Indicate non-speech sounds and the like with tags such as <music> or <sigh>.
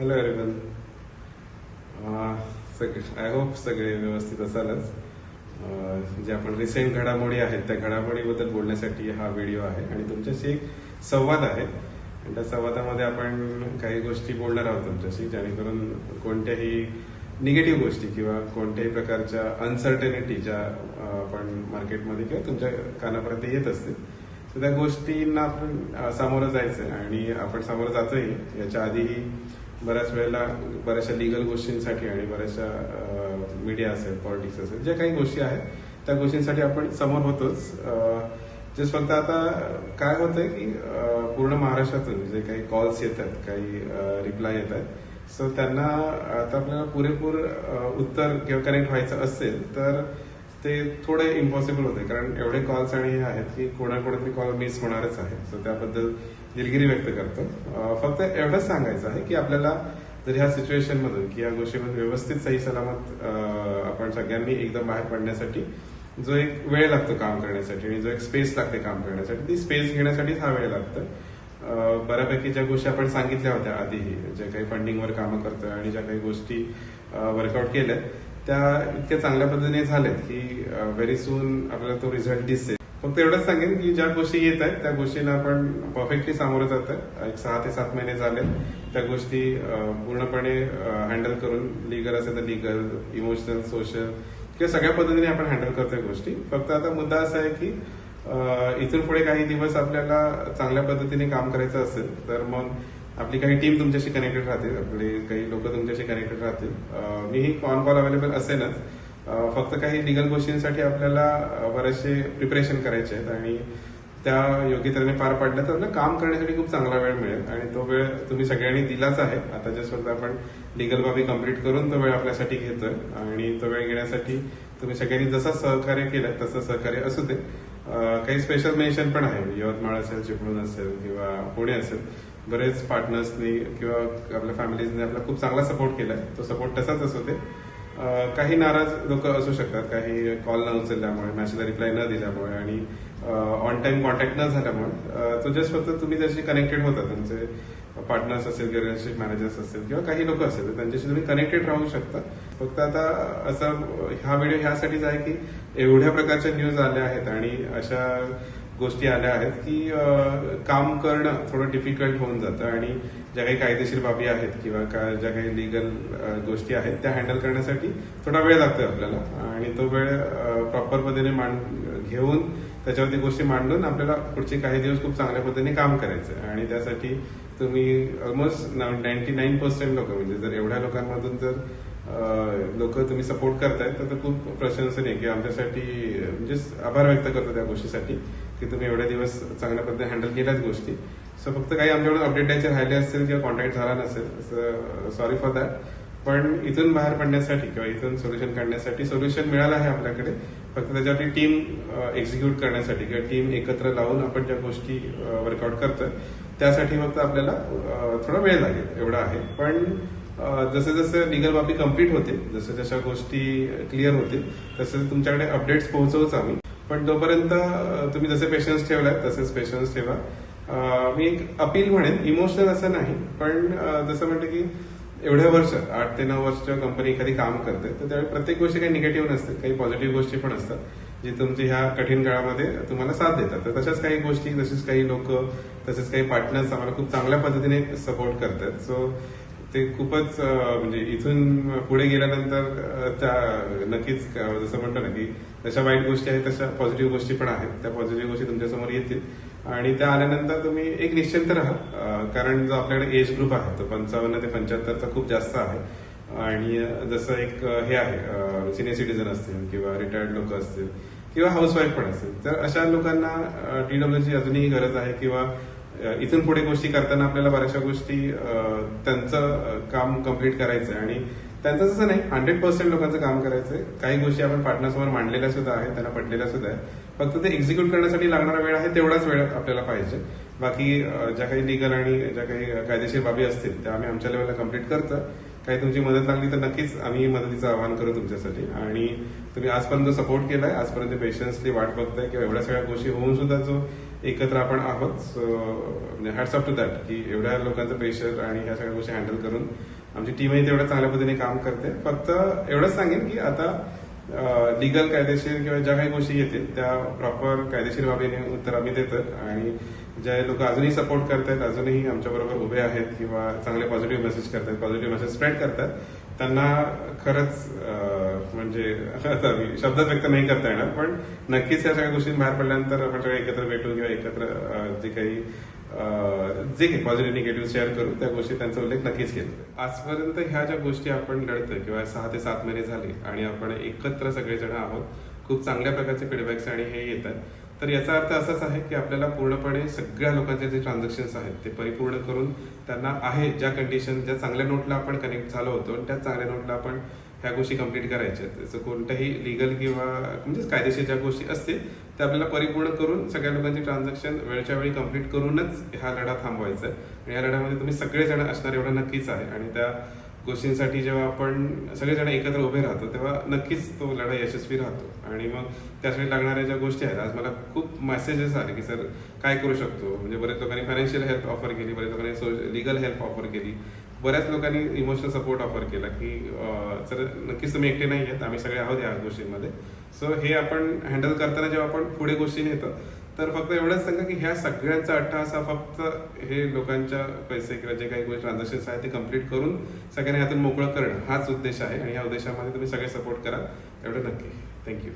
Hello everyone uh, सगळे I hope सगळे व्यवस्थित असालच. Uh, जे आपण रिसेंट घडामोडी आहेत त्या घडामोडीबद्दल बोलण्यासाठी हा व्हिडिओ आहे आणि तुमच्याशी एक संवाद आहे. आणि त्या संवादामध्ये आपण काही गोष्टी बोलणार आहोत तुमच्याशी जेणेकरून कोणत्याही निगेटिव्ह गोष्टी किंवा कोणत्याही प्रकारच्या अनसर्टनिटी ज्या uh, आपण मार्केटमध्ये किंवा तुमच्या कानापर्यंत येत असतील तर त्या गोष्टींना आपण सामोरं जायचं आणि आपण सामोरं जातोही याच्या आधीही बऱ्याच वेळेला बऱ्याचशा लिगल गोष्टींसाठी आणि बऱ्याचशा मीडिया असेल पॉलिटिक्स असेल ज्या काही गोष्टी आहेत त्या गोष्टींसाठी आपण समोर होतोच. जस्ट फक्त आता काय होतंय की पूर्ण महाराष्ट्रातून जे काही कॉल्स येतात काही रिप्लाय येतात सो त्यांना आता आपल्याला पुरेपूर उत्तर किंवा कनेक्ट व्हायचं असेल तर ते थोडे इम्पॉसिबल होते. कारण एवढे कॉल्स आणि हे आहेत की कोणाकोणतरी कॉल मिस होणारच आहे. सो त्याबद्दल दिलगिरी व्यक्त करतो. फक्त एवढंच सांगायचं आहे की आपल्याला जर ह्या सिच्युएशनमधून की या गोष्टीमध्ये व्यवस्थित सही सलामत आपण सगळ्यांनी एकदम बाहेर पडण्यासाठी जो एक वेळ लागतो काम करण्यासाठी आणि जो एक स्पेस लागते काम करण्यासाठी ती स्पेस घेण्यासाठीच हा वेळ लागतो. बऱ्यापैकी ज्या गोष्टी आपण सांगितल्या होत्या आधीही ज्या काही फंडिंगवर कामं करतोय आणि ज्या काही गोष्टी वर्कआउट केल्या त्या इतक्या चांगल्या पद्धतीने झाल्यात की व्हेरी सून आपल्याला तो रिझल्ट दिसेल. फक्त एवढंच सांगेन की ज्या गोष्टी येत आहेत त्या गोष्टींना आपण परफेक्टली सामोरं जात आहे एक सहा ते सात महिने झाले त्या गोष्टी पूर्णपणे हँडल करून लिगल असेल तर लिगल इमोशनल सोशल किंवा सगळ्या पद्धतीने आपण हँडल करतोय गोष्टी. फक्त आता मुद्दा असा आहे की इथून पुढे काही दिवस आपल्याला चांगल्या पद्धतीने काम करायचं असेल तर मग आपली काही टीम तुमच्याशी कनेक्टेड राहतील आपले काही लोक तुमच्याशी कनेक्टेड राहतील. मीही कॉन कॉल अवेलेबल असेलच. फक्त काही लिगल गोष्टींसाठी आपल्याला बरेचसे प्रिपरेशन करायचे आहेत आणि त्या योग्य तऱ्हेने पार पाडल्या तर आपलं काम करण्यासाठी खूप चांगला वेळ मिळेल. आणि तो वेळ तुम्ही सगळ्यांनी दिलाच आहे. आता जस्ट आपण लिगल बाबी कंप्लीट करून तो वेळ आपल्यासाठी घेतोय. आणि तो वेळ घेण्यासाठी तुम्ही सगळ्यांनी जसं सहकार्य केलं तसं सहकार्य असू दे. काही स्पेशल मेन्शन पण आहे. यवतमाळ असेल चिपळूण असेल किंवा पुणे असेल. बरेच पार्टनर्सनी किंवा आपल्या फॅमिलीजने आपला खूप चांगला सपोर्ट केलाय. तो सपोर्ट तसाच असू दे. काही नाराज लोक असू शकतात. काही कॉल न उचलल्यामुळे मॅसेजला रिप्लाय न दिल्यामुळे आणि ऑन टाइम कॉन्टॅक्ट न झाल्यामुळे तो जस्ट फक्त तुम्ही जशी कनेक्टेड होता तुमचे पार्टनर्स असेल किंवा रिलेशनशिप मॅनेजर्स असेल किंवा काही लोक असेल तर त्यांच्याशी तुम्ही कनेक्टेड राहू शकता. फक्त आता असा हा व्हिडिओ ह्यासाठीच आहे की एवढ्या प्रकारच्या न्यूज आल्या आहेत आणि अशा गोष्टी आल्या आहेत की काम करणं थोडं डिफिकल्ट होऊन जातं आणि ज्या काही कायदेशीर बाबी आहेत किंवा का- ज्या काही लिगल गोष्टी आहेत त्या हँडल करण्यासाठी थोडा वेळ लागतो आपल्याला. आणि तो वेळ प्रॉपर पद्धतीने मांड घेऊन त्याच्यावरती गोष्टी मांडून आपल्याला पुढचे काही दिवस खूप चांगल्या पद्धतीने काम करायचं आहे. आणि त्यासाठी तुम्ही ऑलमोस्ट नाईन्टी नाईन पर्सेंट लोक म्हणजे जर एवढ्या लोकांमधून जर लोक तुम्ही सपोर्ट करतायत तर खूप प्रशंसनीय की आमच्यासाठी म्हणजे आभार व्यक्त करतो त्या गोष्टीसाठी की तुम्ही एवढ्या दिवस चांगल्या पद्धतीने हँडल केल्याच गोष्टी. सो फक्त काही आमच्याकडून अपडेट द्यायचे राहिले असतील किंवा कॉन्टॅक्ट झाला नसेल सॉरी फॉर दॅट पण इथून बाहेर पडण्यासाठी किंवा इथून सोल्युशन काढण्यासाठी सोल्युशन मिळालं आहे आपल्याकडे. फक्त त्याच्यावरती टीम एक्झिक्यूट करण्यासाठी किंवा टीम एकत्र लावून आपण ज्या गोष्टी वर्कआउट करतोय. त्यासाठी फक्त आपल्याला थोडा वेळ लागेल एवढा आहे. पण जसं जसं लिगल बाबी कंप्लीट होते जसं जशा गोष्टी क्लिअर होतील तसं तुमच्याकडे अपडेट्स पोहोचवूच आम्ही. पण तोपर्यंत तुम्ही जसे पेशन्स ठेवलात तसेच पेशन्स ठेवा. मी एक अपील म्हणेन इमोशनल असं नाही पण जसं म्हटलं की एवढ्या वर्ष आठ ते नऊ वर्ष कंपनी एखादी काम करते तर त्यावेळी प्रत्येक गोष्टी काही निगेटिव्ह नसते काही पॉझिटिव्ह गोष्टी पण असतात जी तुमची ह्या कठीण काळामध्ये तुम्हाला साथ देतात. तर तशाच काही गोष्टी तसेच काही लोक तसेच काही पार्टनर्स आम्हाला खूप चांगल्या पद्धतीने सपोर्ट करतात. सो ते खूपच म्हणजे इथून पुढे गेल्यानंतर त्या नक्कीच जसं म्हणतो ना की जशा वाईट गोष्टी आहेत तशा पॉझिटिव्ह गोष्टी पण आहेत. त्या पॉझिटिव्ह गोष्टी तुमच्यासमोर येतील. आणि त्या आल्यानंतर तुम्ही एक निश्चिंत राहा कारण जो आपल्याकडे एज ग्रुप आहे तो पंचावन्न ते पंच्याहत्तरचा खूप जास्त आहे. आणि जसं एक हे आहे सिनियर सिटीजन असतील किंवा रिटायर्ड लोक असतील किंवा हाऊसवाईफ पण असतील. तर अशा लोकांना टीडब्ल्यूची अजूनही गरज आहे किंवा इथून पुढे गोष्टी करताना आपल्याला बऱ्याचशा गोष्टी त्यांचं काम कंप्लीट करायचं आहे आणि त्यांचं जसं नाही हंड्रेड पर्सेंट लोकांचं काम करायचंय. काही गोष्टी आपण पार्टनरसमोर मांडलेल्या सुद्धा आहेत त्यांना पटलेल्या सुद्धा आहेत. फक्त ते एक्झिक्यूट करण्यासाठी लागणारा वेळ आहे तेवढाच वेळ आपल्याला पाहिजे. बाकी ज्या काही लिगल आणि ज्या काही कायदेशीर बाबी असतील त्या आम्ही आमच्या लेवलला कंप्लीट करतो काही तुमची मदत लागली तर नक्कीच आम्ही मदतीचं आवाहन करू तुमच्यासाठी. आणि तुम्ही आजपर्यंत सपोर्ट केलाय आजपर्यंत पेशन्सली वाट बघताय किंवा एवढ्या सगळ्या गोष्टी होऊन सुद्धा जो एकत्र आपण आहोत सो म्हणजे हॅट्स अप टू दॅट की एवढ्या लोकांचं प्रेशर आणि ह्या सगळ्या गोष्टी हँडल करून आमची टीमही तेवढ्या चांगल्या पद्धतीने काम करते. फक्त एवढंच सांगेन की आता लिगल कायदेशीर किंवा ज्या काही गोष्टी येतील त्या प्रॉपर कायदेशीर बाबीने उत्तर आम्ही देतो आणि जे लोक अजूनही सपोर्ट करतात अजूनही आमच्याबरोबर उभे आहेत किंवा चांगले पॉझिटिव्ह मेसेज करतात पॉझिटिव्ह मेसेज स्प्रेड करतात त्यांना खरंच म्हणजे <laughs> शब्दात व्यक्त नाही करता येणार पण नक्कीच या सगळ्या गोष्टी बाहेर पडल्यानंतर आपण सगळे एकत्र भेटू किंवा एकत्र जे काही जे काही पॉझिटिव्ह निगेटिव्ह शेअर करू त्या गोष्टी त्यांचा उल्लेख नक्कीच केला आजपर्यंत ह्या ज्या गोष्टी आपण लढतोय किंवा सहा ते सात महिने झाले आणि आपण एकत्र सगळेजण आहोत खूप चांगल्या प्रकारचे फीडबॅक्स आणि हे येतात. तर याचा अर्थ असाच आहे की आपल्याला पूर्णपणे सगळ्या लोकांचे जे ट्रान्झॅक्शन्स आहेत ते परिपूर्ण करून त्यांना आहे ज्या कंडिशन ज्या चांगल्या नोटला आपण कनेक्ट झालो होतो आणि त्या चांगल्या नोटला आपण ह्या गोष्टी कंप्लीट करायच्या आहेत. त्याचं कोणत्याही लिगल किंवा म्हणजे कायदेशीर ज्या गोष्टी असतील त्या आपल्याला परिपूर्ण करून सगळ्या लोकांची ट्रान्झॅक्शन वेळच्या वेळी कंप्लीट करूनच हा लढा थांबवायचा आहे आणि या लढ्यामध्ये तुम्ही सगळेजण असणार एवढं नक्कीच आहे आणि त्या गोष्टींसाठी जेव्हा आपण सगळेजण एकत्र उभे राहतो तेव्हा नक्कीच तो लढा यशस्वी राहतो. आणि मग त्यासाठी लागणाऱ्या ज्या गोष्टी आहेत आज मला खूप मेसेजेस आले की सर काय करू शकतो? म्हणजे बऱ्याच लोकांनी फायनान्शियल हेल्प ऑफर केली बऱ्याच लोकांनी लिगल हेल्प ऑफर केली. बऱ्याच लोकांनी इमोशनल सपोर्ट ऑफर केला की सर नक्कीच तुम्ही एकटे नाही आहेत आम्ही सगळे आहोत या गोष्टींमध्ये. सो हे आपण हँडल करताना जेव्हा आपण पुढे गोष्टी नेतो तर फक्त एवढंच सांगा की ह्या सगळ्यांचा असा फक्त हे लोकांच्या पैसे किंवा जे काही ट्रान्झॅक्शन्स आहेत ते कंप्लीट करून सगळ्यांना यातून मोकळं करणं हाच उद्देश आहे आणि या उद्देशामध्ये तुम्ही सगळे सपोर्ट करा. एवढं नक्की. थँक्यू